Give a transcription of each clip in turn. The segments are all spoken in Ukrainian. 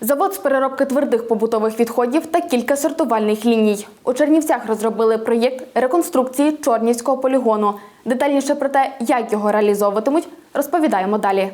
Завод з переробки твердих побутових відходів та кілька сортувальних ліній. У Чернівцях розробили проєкт реконструкції Чорнівського полігону. Детальніше про те, як його реалізовуватимуть, розповідаємо далі.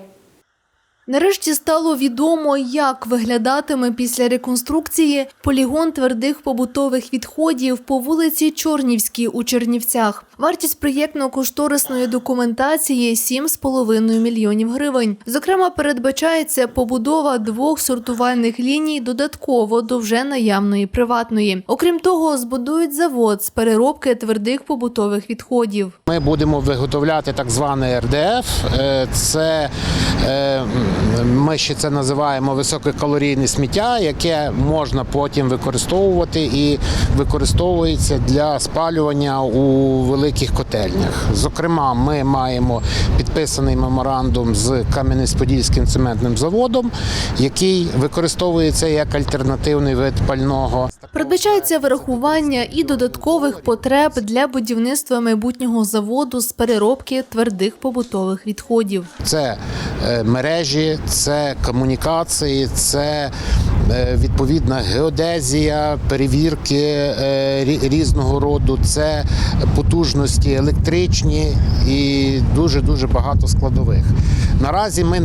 Нарешті стало відомо, як виглядатиме після реконструкції полігон твердих побутових відходів по вулиці Чорнівській у Чернівцях. Вартість проєктно-кошторисної документації 7,5 мільйонів гривень. Зокрема, передбачається побудова двох сортувальних ліній додатково до вже наявної приватної. Окрім того, збудують завод з переробки твердих побутових відходів. Ми будемо виготовляти так зване РДФ. Е, Це е, ми ще це називаємо висококалорійне сміття, яке можна потім використовувати і використовується для спалювання у великих котельнях. Зокрема, ми маємо підписаний меморандум з Кам'янець-Подільським цементним заводом, який використовується як альтернативний вид пального. Передбачається вирахування і додаткових потреб для будівництва майбутнього заводу з переробки твердих побутових відходів. Це е, мережі, це комунікації, це відповідна геодезія, перевірки е, різного роду, це потужності електричні і дуже дуже багато складових. Наразі ми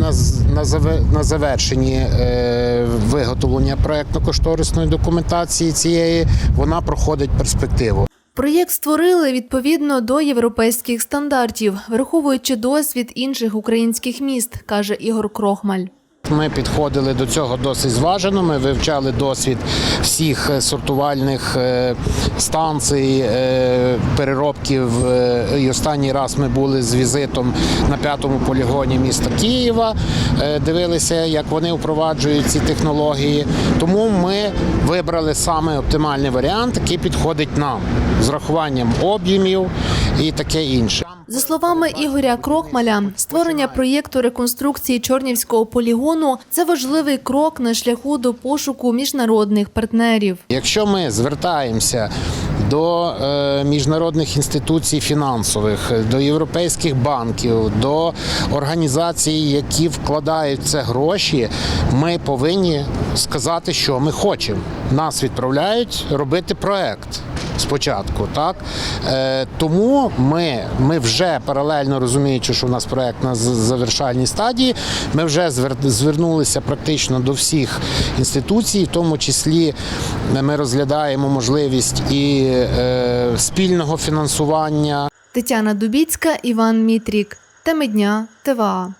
на, завершенні е, виготовлення проєктно-кошторисної документації цієї. Вона проходить перспективу. Проєкт створили відповідно до європейських стандартів, враховуючи досвід інших українських міст, каже Ігор Крохмаль. Ми підходили до цього досить зважено. Ми вивчали досвід всіх е, сортувальних е, станцій, е, переробків. І останній раз ми були з візитом на п'ятому полігоні міста Києва. Дивилися, як вони впроваджують ці технології. Тому ми вибрали саме оптимальний варіант, який підходить нам з рахуванням об'ємів і таке інше. За словами Ігоря Крохмаля, створення проєкту реконструкції Чорнівського полігону це важливий крок на шляху до пошуку міжнародних партнерів. Якщо ми звертаємося до е, міжнародних інституцій фінансових, до європейських банків, до організацій, які вкладають це гроші, ми повинні сказати, що ми хочемо. Нас відправляють робити проект. Спочатку, так е, тому ми, ми вже паралельно розуміючи, що в нас проект на завершальній стадії, ми вже звер- звернулися практично до всіх інституцій, в тому числі ми розглядаємо можливість і е, спільного фінансування. Тетяна Дубіцька, Іван Мітрік. Теми дня ТВА.